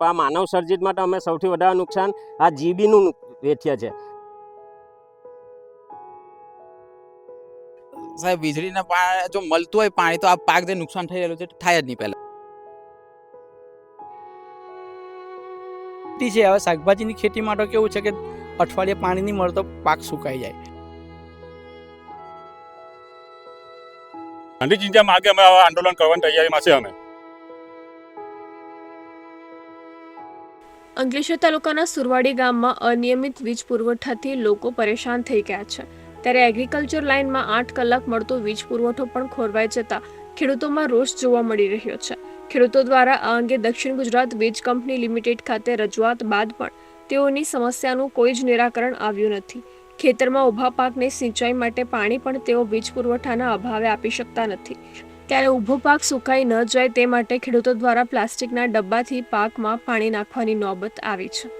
પણ આ માનવ સર્જિત માટે અમે સૌથી વધારે નુકસાન આ જીબીનું વેઠીએ છે. સાહેબ વીજળીના પાણી જો મળતું હોય પાણી તો આ પાક જે નુકસાન થઈ રહેલું છે થાય જ નહીં પહેલાં. ખેતી છે હવે શાકભાજીની ખેતી માટે કેવું છે કે અઠવાડિયે પાણી નહીં મળતો પાક સુકાઈ જાય. ગાંધી ચિંતા માગે અમે આંદોલન કરવાની તૈયારીમાં છે અમે. અંકલેશ્વર તાલુકાના સુરવાડી ગામમાં અનિયમિત વીજ પુરવઠાથી લોકો પરેશાન થઈ ગયા છે. ત્યારે એગ્રીકલ્ચર લાઇનમાં આઠ કલાક મળતો વીજ પુરવઠો પણ ખોરવાઈ જતા ખેડૂતોમાં રોષ જોવા મળી રહ્યો છે. ખેડૂતો દ્વારા આ અંગે દક્ષિણ ગુજરાત વીજ કંપની લિમિટેડ ખાતે રજૂઆત બાદ પણ તેઓની સમસ્યાનું કોઈ જ નિરાકરણ આવ્યું નથી. ખેતરમાં ઊભા પાકને સિંચાઈ માટે પાણી પણ તેઓ વીજ પુરવઠાના અભાવે આપી શકતા નથી. ત્યારે ઊભો પાક સુકાઈ ન જાય તે માટે ખેડૂતો દ્વારા પ્લાસ્ટિકના ડબ્બાથી પાકમાં પાણી નાખવાની નોબત આવી છે.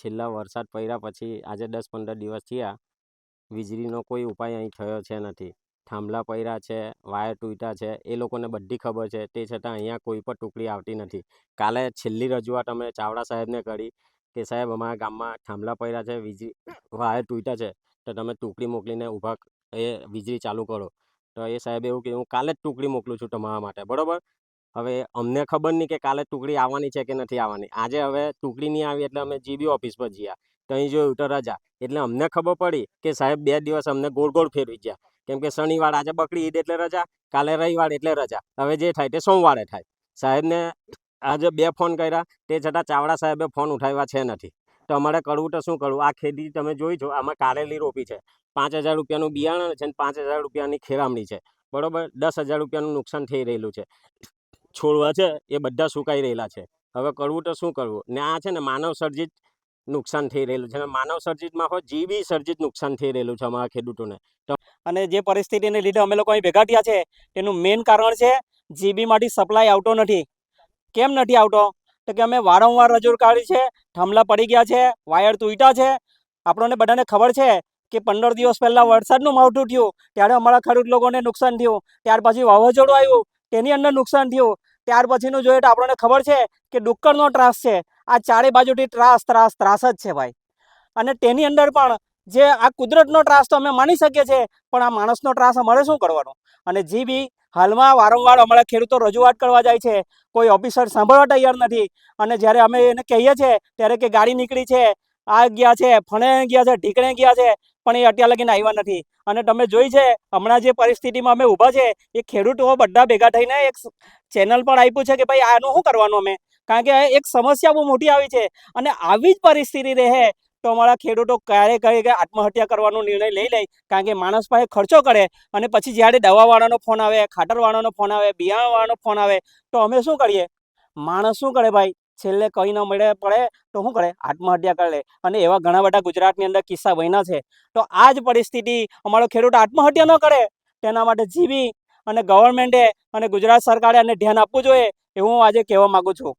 છેલ્લા વરસાદ પડ્યા પછી આજે દસ પંદર દિવસ થયા, વીજળીનો કોઈ ઉપાય અહીં થયો છે નથી. થાંભલા પડ્યા છે, વાયર તૂટ્યા છે, એ લોકોને બધી ખબર છે. તે છતાં અહીંયા કોઈ પણ ટુકડી આવતી નથી. કાલે છેલ્લી રજૂઆત અમે ચાવડા સાહેબને કરી. કે સાહેબ, અમારા ગામમાં થાંભલા પડ્યા છે, વીજળી વાયર તૂટ્યા છે, તો તમે ટુકડી મોકલીને ઊભા એ વીજળી ચાલુ કરો. તો એ સાહેબે એવું કીધું, હું કાલે જ ટુકડી મોકલું છું તમારા માટે, બરોબર? હવે અમને ખબર નહીં કે કાલે ટુકડી આવવાની છે કે નથી આવવાની. આજે હવે ટુકડી નહીં આવી એટલે અમે જીબી ઓફિસ પર ગયા તો અહીં જોયું તો રજા. એટલે અમને ખબર પડી કે સાહેબ બે દિવસ અમને ગોળ ગોળ ફેરવી ગયા. કેમ કે શનિવાર આજે બકરી ઈદ એટલે રજા, કાલે રવિવાર એટલે રજા. હવે જે થાય તે સોમવારે થાય. સાહેબને આજે બે ફોન કર્યા. તે છતાં ચાવડા સાહેબે ફોન ઉઠાવ્યા છે નથી. તો અમારે કરવું તો શું કરવું? આ ખેતી તમે જોઈ છો, આમાં કારેલી રોપી છે. પાંચ હજાર રૂપિયાનું બિયારણ છે ને પાંચ હજાર રૂપિયાની ખેરામણી છે. બરોબર? દસ હજાર રૂપિયાનું નુકસાન થઈ રહેલું છે. છોડવા છે, એ બધા સુકાઈ રહેલા છે. હવે કરવું તો શું કરવું? ને આ છે ને માનવ સર્જિત નુકસાન થઈ રહેલું છે. અને માનવ સર્જિતમાં હોય જીબી સર્જિત નુકસાન થઈ રહેલું છે અમારા ખેડૂતોને. અને જે પરિસ્થિતિને લીધે અમે લોકો અહીં ભેગા થયા છે, તેનું મેઇન કારણ છે, જીબીમાંથી સપ્લાય આવતો નથી. કેમ નથી આવતો? તો કે અમે વારંવાર રજૂ કાઢી છે, થાંભલા પડી ગયા છે, વાયર તૂટ્યા છે. આપણને બધાને ખબર છે કે પંદર દિવસ પહેલાં વરસાદનું માવઠું થયું, ત્યારે અમારા ખેડૂત લોકોને નુકસાન થયું, ત્યાર પછી વાવાઝોડું આવ્યું, તેની અંદર નુકસાન થયું. ત્યાર પછીનું જોઈએ તો આપણને ખબર છે કે ડુક્કરનો ત્રાસ છે. આ ચારે બાજુથી ત્રાસ ત્રાસ ત્રાસ જ છે ભાઈ. અને તેની અંદર પણ જે આ કુદરતનો ત્રાસ તો અમે માની શકીએ છીએ, પણ આ માણસનો ત્રાસ અમારે શું કરવાનો? અને જે બી, હાલમાં વારંવાર અમારા ખેડૂતો રજૂઆત કરવા જાય છે, કોઈ ઓફિસર સાંભળવા તૈયાર નથી, અને જ્યારે અમે એને કહીએ છીએ, ત્યારે કે ગાડી નીકળી છે, આ ગયા છે, ફણે ગયા છે, ઢીકણે ગયા છે, પણ એ અત્યાર લગીને આવ્યા નથી. અને તમે જોઈ છે, હમણાં જે પરિસ્થિતિમાં અમે ઊભા છે, એ ખેડૂતો બધા ભેગા થઈને એક ચેનલ પણ આપ્યું છે કે ભાઈ આનું શું કરવાનું અમે? કારણ કે એક સમસ્યા બહુ મોટી આવી છે, અને આવી જ પરિસ્થિતિ રહે તો અમારા ખેડૂતો ક્યારે કહે કે આત્મહત્યા કરવાનો નિર્ણય લઈ લે, કારણ કે માણસ પાસે ખર્ચો કરે અને પછી જ્યારે દવાવાળાનો ફોન આવે, ખાટરવાળાનો ફોન આવે, બિયાણવાળાનો ફોન આવે, તો અમે શું કરીએ? માણસ શું કરે ભાઈ? છેલ્લે કંઈ ન મળે પડે તો શું કરે? આત્મહત્યા કરે અને એવા ઘણા બધા ગુજરાતની અંદર કિસ્સા બન્યા છે. તો આ જ પરિસ્થિતિ અમારો ખેડૂત આત્મહત્યા ન કરે. તેના માટે જીવી અને ગવર્મેન્ટે અને ગુજરાત સરકારે આને ધ્યાન આપવું જોઈએ એવું હું આજે કહેવા માગું છું.